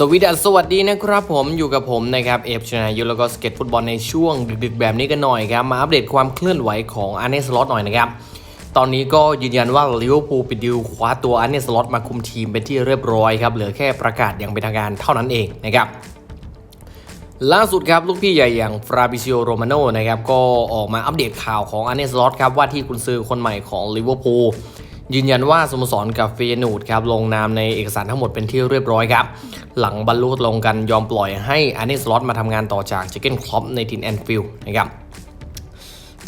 สวีดัสสวัสดีนะครับผมอยู่กับผมนะครับเอฟชนายุแล้วก็สเก็ตฟุตบอลในช่วงดึกๆแบบนี้กันหน่อยครับ มาอัปเดตความเคลื่อนไหวของอันเนสล็อตหน่อยนะครับ ตอนนี้ก็ยืนยันว่าลิเวอร์พูลปิดดิวคว้าตัวอันเนสล็อตมาคุมทีมเป็นที่เรียบร้อยครับ เหลือแค่ประกาศอย่างเป็นทางการเท่านั้นเองนะครับ ล่าสุดครับลูกพี่ใหญ่อย่างฟราบิซิโอโรมาโนนะครับก็ออกมาอัปเดตข่าวของอันเนสล็อตครับว่าที่กุนซือคนใหม่ของลิเวอร์พูล ยืนยันว่าสโมสรกับฟยนูดครับลงนามในเอกสารทั้งหมดเป็นที่เรียบร้อยครับ หลังบรรลุลงกันยอมปล่อยให้อันเนสล็อตมาทำงานต่อจากเจเกนคลอปในทินแอนฟิลด์นะครับ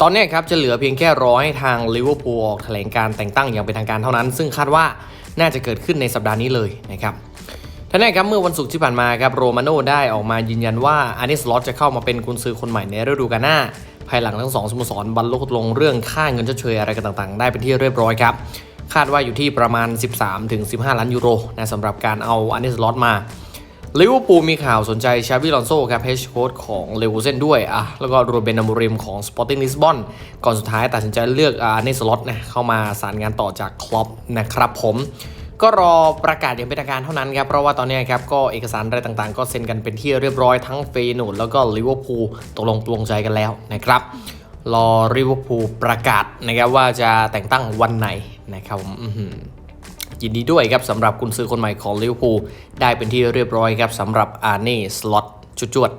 ตอนนี้ครับจะเหลือเพียงแค่รอให้ทางลิเวอร์พูลออกแถลงการแต่งตั้งอย่างเป็นทางการเท่านั้น ซึ่งคาดว่าน่าจะเกิดขึ้นในสัปดาห์นี้เลยนะครับท่านแน่ครับเมื่อวันศุกร์ที่ผ่านมาครับโรมาโน่ได้ออกมายืนยันว่าอานิสลอตจะเข้ามาเป็นกุนซือคนใหม่ในฤดูกาลหน้า ภายหลังทั้งสองสโมสรบรรลุลงเรื่องค่าเงินชดเชยอะไรกันต่างๆ ได้เป็นที่เรียบร้อยครับ คาดว่าอยู่ที่ประมาณ 13-15 ล้านยูโรนะสำหรับการเอาอานิสลอตมาลิเวอร์พูลมีข่าวสนใจชาบิลอนโซครับเฮดโค้ชของเลวูเซนด้วยอะแล้วก็โรเบนนามูริมของสปอร์ติ้งลิสบอนก่อนสุดท้ายตัดสินใจเลือกอาเนสล็อตนะเข้ามาสารงานต่อจากคลอปนะครับผม ก็รอประกาศอย่างเป็นทางการเท่านั้นครับ เพราะว่าตอนนี้ครับก็เอกสารอะไรต่างๆ ก็เซ็นกันเป็นที่เรียบร้อยทั้งเฟยนูดแล้วก็ลิเวอร์พูลตกลงปลงใจกันแล้วนะครับ รอริเวอร์พูลประกาศนะครับว่าจะแต่งตั้งวันไหนนะครับยินดีด้วยครับสำหรับกุนซื้อคนใหม่ของลิเวอร์พูลได้เป็นที่เรียบร้อยครับสำหรับอาร์เน่สล็อตจุดจวด